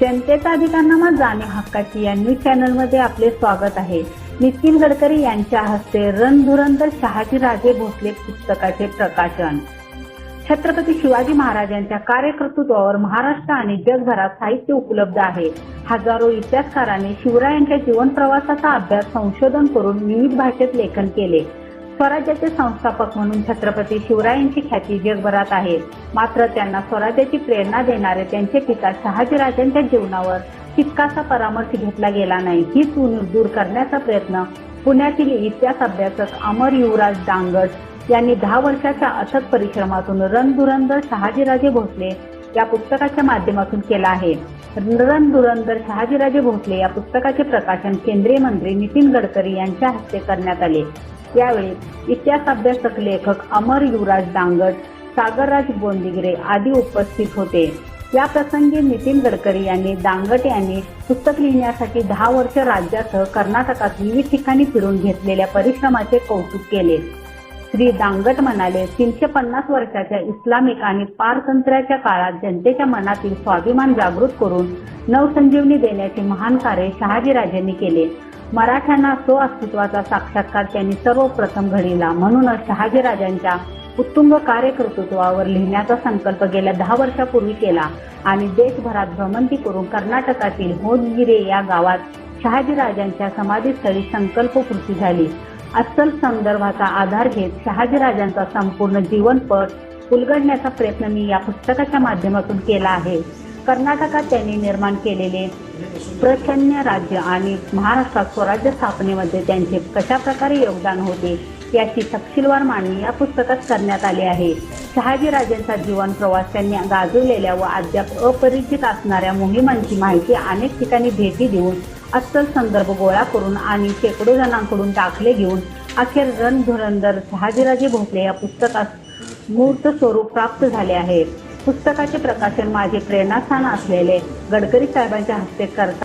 जनतेचा अधिकारनामा जाणे हक्काची या न्यूज चॅनलमध्ये आपले स्वागत आहे. नितीन गडकरी यांच्या हस्ते रणधुरंदर शहाजी राजे भोसले पुस्तकाचे प्रकाशन. छत्रपती शिवाजी महाराजांच्या कार्यकर्तृत्वावर महाराष्ट्र आणि जगभरात साहित्य उपलब्ध आहे. हजारो इतिहासकारांनी शिवरायांच्या जीवन प्रवासाचा अभ्यास संशोधन करून विविध भाषेत लेखन केले. स्वराज्याचे संस्थापक म्हणून छत्रपती शिवरायांची ख्याती जगभरात आहे. मात्र त्यांना स्वराज्याची प्रेरणा देणारे त्यांचे पिता शहाजीराजांच्या जीवनावर तितकासा परामर्श घेतला गेला नाही. ही चून दूर करण्याचा प्रयत्न पुण्यातील इतिहास अभ्यासक अमर युवराज डांगड यांनी दहा वर्षाच्या अथक परिश्रमातून रणधुरंदर शहाजीराजे भोसले या पुस्तकाच्या माध्यमातून केला आहे. रणधुरंदर शहाजीराजे भोसले या पुस्तकाचे प्रकाशन केंद्रीय मंत्री नितीन गडकरी यांच्या हस्ते करण्यात आले. यावेळी इतिहास अभ्यासक लेखक अमर युवराज डांगट सागरराज बोंदिगरे आदी उपस्थित होते. या प्रसंगी नितीन गडकरी यांनी दांगट यांनी पुस्तक लिहिण्यासाठी दहा वर्ष राज्यासह कर्नाटकात विविध ठिकाणी फिरून घेतलेल्या परिश्रमाचे कौतुक केले. श्री दांगट म्हणाले तीनशे पन्नास वर्षाच्या इस्लामिक आणि पारतंत्र्याच्या काळात जनतेच्या मनातील स्वाभिमान जागृत करून नवसंजीवनी देण्याचे महान कार्य शहाजीराजांनी केले. मराठ्यांना स्वअस्तित्वाचा साक्षात्कार त्यांनी सर्वप्रथम घडविला म्हणूनच शहाजीराजांच्या उत्तुंग कार्यकर्तृत्वावर लिहिण्याचा संकल्प गेल्या दहा वर्षापूर्वी केला आणि देशभरात भ्रमंती करून कर्नाटकातील होदगिरे या गावात शहाजीराजांच्या समाधीस्थळी संकल्पपूर्ती झाली. अस्सल संदर्भाचा आधार घेत शहाजीराजांचा संपूर्ण जीवनपट उलगडण्याचा प्रयत्न मी या पुस्तकाच्या माध्यमातून केला आहे. कर्नाटकात त्यांनी निर्माण केलेले प्रचन्य राज्य आणि महाराष्ट्रात स्वराज्य स्थापनेमध्ये त्यांचे कशा प्रकारे योगदान होते याची तपशीलवार मांडणी या पुस्तकात करण्यात आली आहे. शहाजीराजांचा जीवन प्रवास त्यांनी गाजवलेल्या व अद्याप अपरिचित असणाऱ्या मोहिमांची माहिती अनेक ठिकाणी भेटी देऊन अस्सल संदर्भ गोळा करून आणि शेकडो जणांकडून दाखले घेऊन अखेर रणधुरंदर शहाजीराजे भोसले या पुस्तकास मूर्त स्वरूप प्राप्त झाले आहे. पुस्तकाचे प्रकाशन माझे प्रेरणास्थान असलेले गडकरी साहेबांच्या हस्ते करता